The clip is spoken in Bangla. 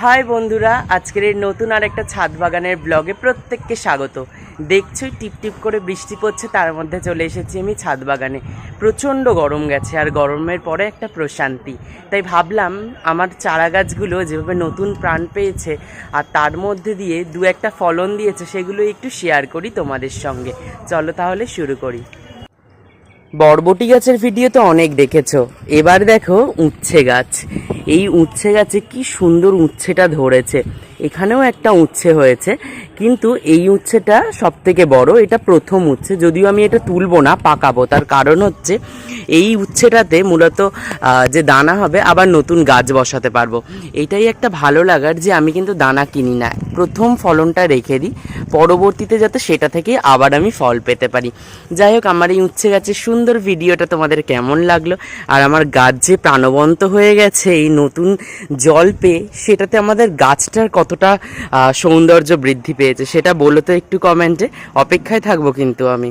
হাই বন্ধুরা, আজকের এই নতুন আর একটা ছাদ বাগানের ব্লগে প্রত্যেককে স্বাগত। দেখছোই টিপ টিপ করে বৃষ্টি পড়ছে, তার মধ্যে চলে এসেছি আমি ছাদ বাগানে। প্রচণ্ড গরম গেছে আর গরমের পরে একটা প্রশান্তি। তাই ভাবলাম, আমার চারা গাছগুলো যেভাবে নতুন প্রাণ পেয়েছে আর তার মধ্যে দিয়ে দু একটা ফলন দিয়েছে, সেগুলো একটু শেয়ার করি তোমাদের সঙ্গে। চলো তাহলে শুরু করি। বরবটি গাছের ভিডিও তো অনেক দেখেছ। এবার দেখো উচ্ছে গাছ। এই উচ্ছে গাছে কি সুন্দর উচ্ছেটা ধরেছে। এখানেও একটা উচ্ছে হয়েছে, কিন্তু এই উচ্ছেটা সব থেকে বড়, এটা প্রথম উচ্ছে। যদিও আমি এটা তুলবো না, পাকাবো। তার কারণ হচ্ছে, এই উচ্ছেটাতে মূলত যে দানা হবে, আবার নতুন গাছ বসাতে পারব। এটাই একটা ভালো লাগার যে আমি কিন্তু দানা কিনি না। প্রথম ফলনটা রেখে দিই, পরবর্তীতে যাতে সেটা থেকে আবার আমি ফল পেতে পারি। যাই হোক, আমার এই উচ্ছে গাছের সুন্দর ভিডিওটা তোমাদের কেমন লাগল? আর আমার গাছ যে প্রাণবন্ত হয়ে গেছে, এই নতুন জল পেয়ে, সেটাতে আমাদের গাছটার কতটা সৌন্দর্য বৃদ্ধি পেয়েছে সেটা বলো তো একটু কমেন্টে অপেক্ষায় থাকব কিন্তু আমি।